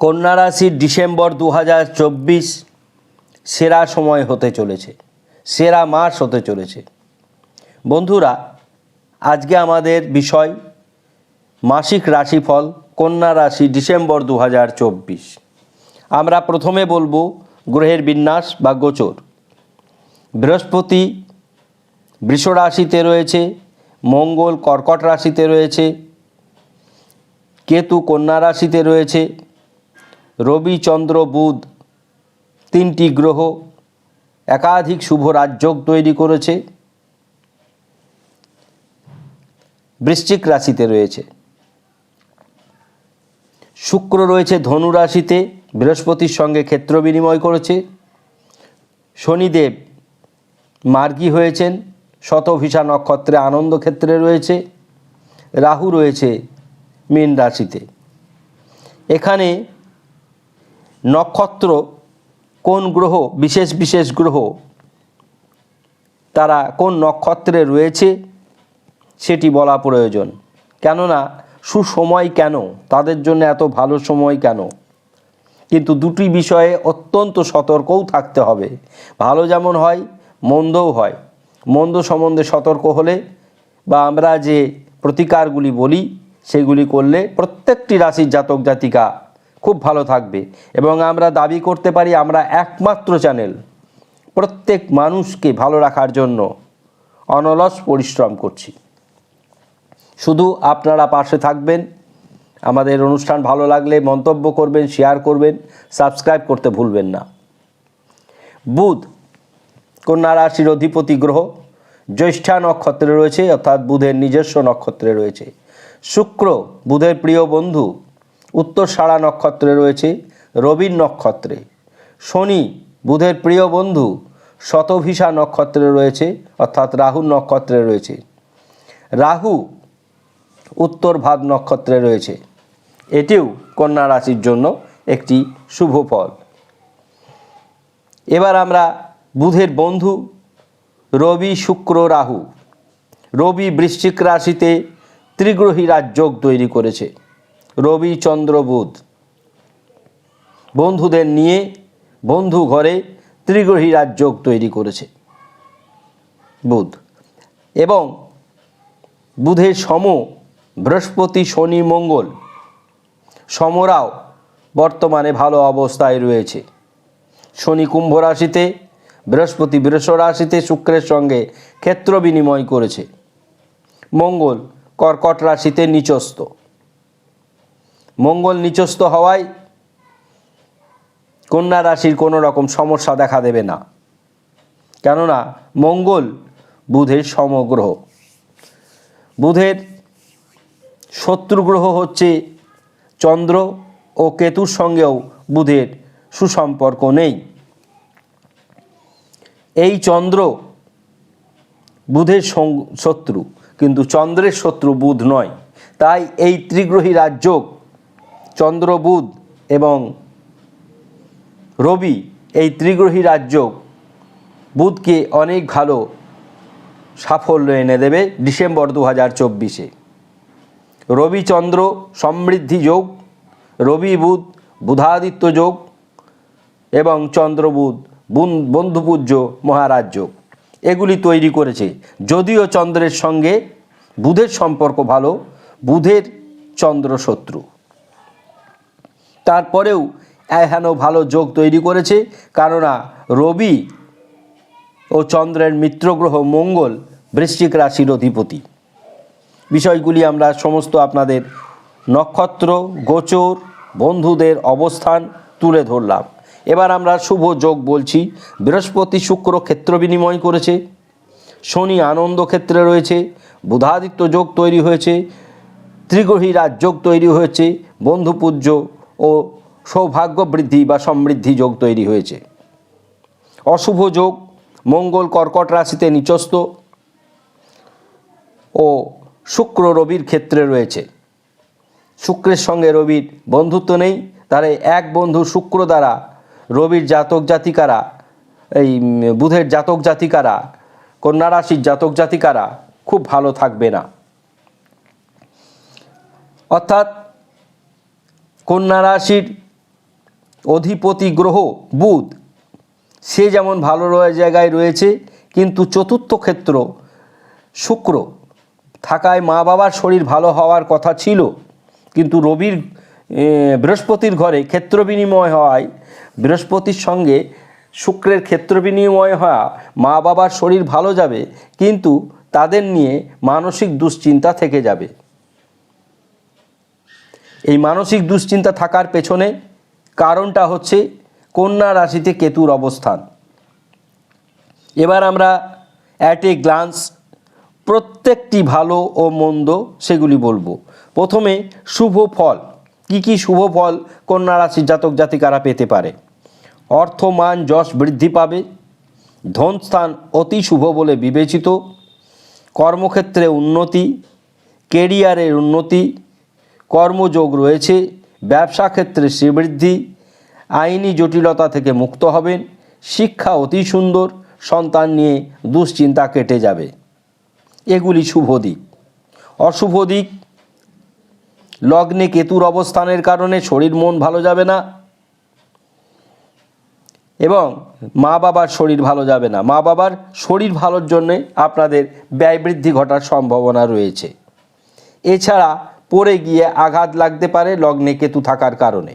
কন্যা রাশির ডিসেম্বর দু হাজার চব্বিশ সেরা সময় হতে চলেছে, সেরা মাস হতে চলেছে। বন্ধুরা, আজকে আমাদের বিষয় মাসিক রাশিফল, কন্যা রাশি ডিসেম্বর দু হাজার চব্বিশ। আমরা প্রথমে বলব গ্রহের বিন্যাস বা গোচর। বৃহস্পতি বৃষ রাশিতে রয়েছে, মঙ্গল কর্কট রাশিতে রয়েছে, কেতু কন্যা রাশিতে রয়েছে রবি চন্দ্র বুধ তিনটি গ্রহ একাধিক শুভ রাজযোগ তৈরি করেছে। বৃশ্চিক রাশিতে রয়েছে। শুক্র রয়েছে ধনু রাশিতে, বৃহস্পতির সঙ্গে ক্ষেত্র বিনিময় করেছে। শনিদেব মার্গী হয়েছেন, শতভিসা নক্ষত্রে আনন্দ ক্ষেত্রে রয়েছে। রাহু রয়েছে মীন রাশিতে। এখানে নক্ষত্র কোন গ্রহ, বিশেষ বিশেষ গ্রহ, তারা কোন নক্ষত্রে রয়েছে, সেটি বলা প্রয়োজন। কেননা সুসময় কেন? তাদের জন্য এত ভালো সময় কেন? কিন্তু দুটি বিষয়ে অত্যন্ত সতর্কও থাকতে হবে। ভালো যেমন হয়, মন্দও হয়। মন্দ সম্বন্ধে সতর্ক হলে বা আমরা যে প্রতিকারগুলি বলি, সেগুলি করলে প্রত্যেকটি রাশির জাতক জাতিকা খুব ভালো থাকবে। এবং আমরা দাবি করতে পারি, আমরা একমাত্র চ্যানেল। প্রত্যেক মানুষকে ভালো রাখার জন্য অনলস পরিশ্রম করছি। শুধু আপনারা পাশে থাকবেন, আমাদের অনুষ্ঠান ভালো লাগলে মন্তব্য করবেন শেয়ার করবেন সাবস্ক্রাইব করতে ভুলবেন না। বুধ, কন্যা রাশির অধিপতি গ্রহ, জ্যৈষ্ঠা নক্ষত্রে রয়েছে, অর্থাৎ বুধের নিজস্ব নক্ষত্রে রয়েছে। শুক্র, বুধের প্রিয় বন্ধু উত্তর সাড়া নক্ষত্রে রয়েছে রবির নক্ষত্রে। শনি, বুধের প্রিয় বন্ধু, শতভিসা নক্ষত্রে রয়েছে, অর্থাৎ রাহুর নক্ষত্রে রয়েছে। রাহু, উত্তর ভাদ নক্ষত্রে রয়েছে। এটিও কন্যা রাশির জন্য একটি শুভ ফল। এবার আমরা বুধের বন্ধু, রবি, শুক্র, রাহু। রবি বৃশ্চিক রাশিতে ত্রিগ্রহী রাজযোগ তৈরি করেছে। রবি চন্দ্র বুধ। বন্ধুদের নিয়ে বন্ধু ঘরে ত্রিগ্রহী রাজযোগ তৈরি করেছে বুধ। এবং বুধের সম বৃহস্পতি, শনি, মঙ্গল, সমরাও বর্তমানে ভালো অবস্থায় রয়েছে। শনি কুম্ভ রাশিতে, বৃহস্পতি বৃষ রাশিতে শুক্রের সঙ্গে ক্ষেত্র বিনিময় করেছে। মঙ্গল কর্কট রাশিতে নিচস্থ। মঙ্গল নিচস্থ হওয়ায় কন্যা রাশির কোনো রকম সমস্যা দেখা দেবে না। কেননা মঙ্গল বুধের সমগ্রহ। বুধের শত্রুগ্রহ হচ্ছে চন্দ্র ও কেতুর সঙ্গেও বুধের সুসম্পর্ক নেই। এই চন্দ্র বুধের শত্রু, কিন্তু চন্দ্রের শত্রু বুধ নয়। তাই এই ত্রিগ্রহী রাজযোগ চন্দ্র বুধ এবং রবি এই ত্রিগ্রহী রাজ্য বুধকে অনেক ভালো সাফল্য এনে দেবে ডিসেম্বর দু হাজার চব্বিশে রবিচন্দ্র সমৃদ্ধি যোগ, রবি বুধ বুধাদিত্য যোগ এবং চন্দ্রবুধ বুন- বন্ধুপূজ্য মহারাজ যোগ। এগুলি তৈরি করেছে। যদিও চন্দ্রের সঙ্গে বুধের সম্পর্ক ভালো, বুধের চন্দ্র শত্রু তারপরেও এহেন ভালো যোগ তৈরি করেছে। কেননা রবি ও চন্দ্রের মিত্রগ্রহ মঙ্গল বৃশ্চিক রাশির অধিপতি। বিষয়গুলি আমরা সমস্ত আপনাদের নক্ষত্র, গোচর, বন্ধুদের অবস্থান তুলে ধরলাম। এবার আমরা শুভ যোগ বলছি। বৃহস্পতি শুক্র ক্ষেত্র বিনিময় করেছে। শনি আনন্দ ক্ষেত্রে রয়েছে। বুধাদিত্য যোগ তৈরি হয়েছে। ত্রিগ্রহী রাজযোগ তৈরি হয়েছে। বন্ধুপূজ্য ও সৌভাগ্য বৃদ্ধি বা সমৃদ্ধি যোগ তৈরি হয়েছে। অশুভ যোগ, মঙ্গল কর্কট রাশিতে নিচস্থ ও শুক্র রবির ক্ষেত্রে রয়েছে। শুক্রের সঙ্গে রবির বন্ধুত্ব নেই তার এক বন্ধু শুক্র দ্বারা, রবির জাতক জাতিকারা, এই বুধের জাতক জাতিকারা, কন্যা রাশির জাতক জাতিকারা খুব ভালো থাকবে না। অর্থাৎ কন্যা রাশির অধিপতি গ্রহ বুধ, সে যেমন ভালো জায়গায় রয়েছে, কিন্তু চতুর্থ ক্ষেত্র শুক্র। থাকায় মা বাবার শরীর ভালো হওয়ার কথা ছিল, কিন্তু রবির বৃহস্পতির ঘরে ক্ষেত্র বিনিময় হওয়ায়, বৃহস্পতির সঙ্গে শুক্রের ক্ষেত্র বিনিময় হওয়া মা বাবার শরীর ভালো যাবে, কিন্তু তাদের নিয়ে মানসিক দুশ্চিন্তা থেকে যাবে। এই মানসিক দুশ্চিন্তা থাকার পেছনে কারণটা হচ্ছে কন্যা রাশিতে কেতুর অবস্থান। এবার আমরা অ্যাট এ গ্লান্স প্রত্যেকটি ভালো ও মন্দ সেগুলি বলব। প্রথমে শুভ ফল। কি কি শুভ ফল কন্যা রাশির জাতক জাতিকারা পেতে পারে? অর্থমান যশ বৃদ্ধি পাবে। ধনস্থান অতি শুভ বলে বিবেচিত। কর্মক্ষেত্রে উন্নতি। কেরিয়ারের উন্নতি। কর্মযোগ রয়েছে, ব্যবসা ক্ষেত্রে শ্রীবৃদ্ধি, আইনি জটিলতা থেকে মুক্ত হবেন, শিক্ষা অতি সুন্দর, সন্তান নিয়ে দুশ্চিন্তা কেটে যাবে। এগুলি শুভ দিক। অশুভ দিক, লগ্নে কেতুর অবস্থানের কারণে শরীর মন ভালো যাবে না এবং মা বাবার শরীর ভালো যাবে না। মা বাবার শরীর ভালোর জন্যে আপনাদের ব্যয় বৃদ্ধি ঘটার সম্ভাবনা রয়েছে। এছাড়া পড়ে গিয়ে আঘাত লাগতে পারে লগ্নে কেতু থাকার কারণে।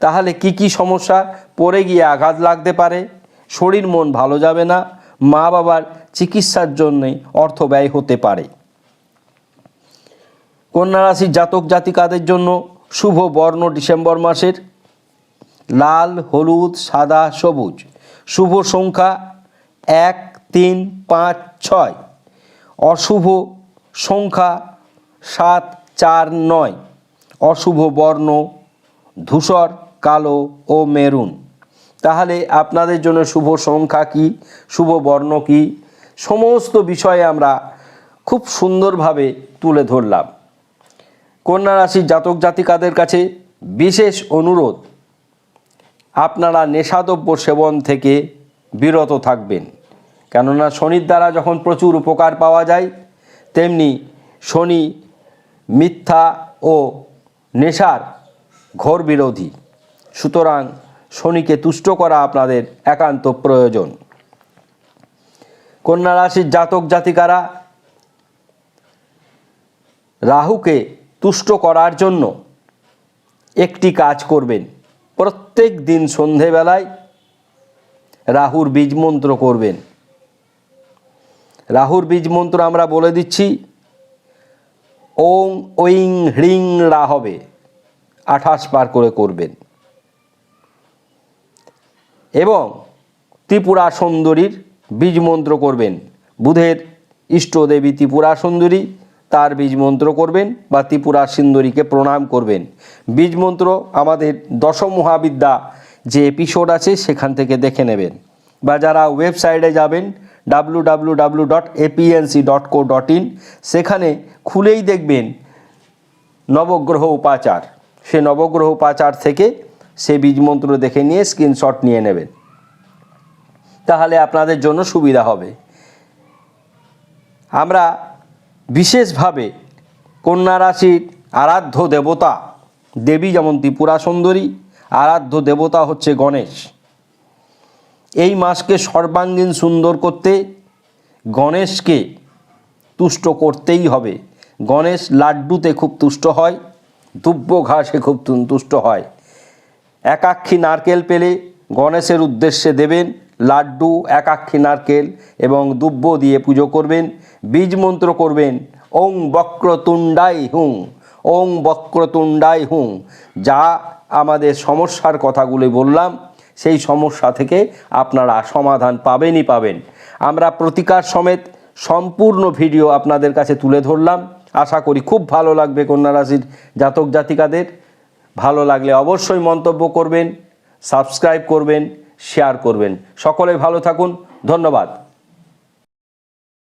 তাহলে কি কি সমস্যা? পড়ে গিয়ে আঘাত লাগতে পারে, শরীর মন ভালো যাবে না, মা বাবার চিকিৎসার জন্যে অর্থ ব্যয় হতে পারে। কন্যা রাশির জাতক জাতিকাদের জন্য শুভ বর্ণ ডিসেম্বর মাসের। লাল, হলুদ, সাদা, সবুজ। শুভ সংখ্যা এক, তিন, পাঁচ, ছয়। অশুভ সংখ্যা সাত চার নয়। অশুভ বর্ণ, ধূসর, কালো ও মেরুন। তাহলে আপনাদের জন্য শুভ সংখ্যা কি? শুভ বর্ণ কি? সমস্ত বিষয়ে আমরা খুব সুন্দরভাবে তুলে ধরলাম। কন্যা রাশির জাতক জাতিকাদের কাছে বিশেষ অনুরোধ, আপনারা নেশাদ্রব্য সেবন থেকে বিরত থাকবেন। কেননা শনির দ্বারা যখন প্রচুর উপকার পাওয়া যায়, তেমনি শনি মিথ্যা ও নেশার ঘোর বিরোধী। সুতরাং শনিকে তুষ্ট করা আপনাদের একান্ত প্রয়োজন। কন্যা রাশির জাতক জাতিকারা, রাহুকে তুষ্ট করার জন্য একটি কাজ করবেন। প্রত্যেক দিন সন্ধেবেলায় রাহুর বীজ মন্ত্র করবেন। রাহুর বীজ মন্ত্র আমরা বলে দিচ্ছি ওং ওইং হ্রিং রা হবে। আঠাশ বার করে করবেন। এবং ত্রিপুরা সুন্দরীর বীজ মন্ত্র করবেন। বুধের ইষ্টদেবী ত্রিপুরা সুন্দরী, তার বীজ মন্ত্র করবেন বা ত্রিপুরা সুন্দরীকে প্রণাম করবেন। বীজ মন্ত্র আমাদের দশম মহাবিদ্যা যে এপিসোড আছে সেখান থেকে দেখে নেবেন। বা যারা ওয়েবসাইটে যাবেন W W W dot APNC dot co dot in সেখানে খুলেই দেখবেন নবগ্রহ উপাচার। সে নবগ্রহ উপাচার থেকে সে বীজ মন্ত্র দেখে নিয়ে স্ক্রিনশট নিয়ে নেবেন। তাহলে আপনাদের জন্য সুবিধা হবে। আমরা বিশেষভাবে কন্যা রাশির আরাধ্য দেবতা, দেবী যেমন ত্রিপুরা সুন্দরী, আরাধ্য দেবতা হচ্ছে গণেশ। এই মাসকে সর্বাঙ্গীন সুন্দর করতে গণেশকে তুষ্ট করতেই হবে। গণেশ লাড্ডুতে খুব তুষ্ট হয় দুব্য ঘাসে খুব তুষ্ট হয়। একাক্ষী নারকেল পেলে গণেশের উদ্দেশ্যে দেবেন লাড্ডু, একাক্ষী নারকেল এবং দুব্য দিয়ে পুজো করবেন। বীজ মন্ত্র করবেন, ওং বক্রতুণ্ডাই হুং, ওং বক্রতুণ্ডাই হুং। যা আমাদের সমস্যার কথাগুলি বললাম সেই সমস্যা থেকে আপনারা সমাধান পাবেনই পাবেন। আমরা প্রতিকার সমেত সম্পূর্ণ ভিডিও আপনাদের কাছে তুলে ধরলাম। আশা করি খুব ভালো লাগবে কন্যা রাশির জাতক জাতিকাদের। ভালো লাগলে অবশ্যই মন্তব্য করবেন, সাবস্ক্রাইব করবেন শেয়ার করবেন। সকলে ভালো থাকুন, ধন্যবাদ।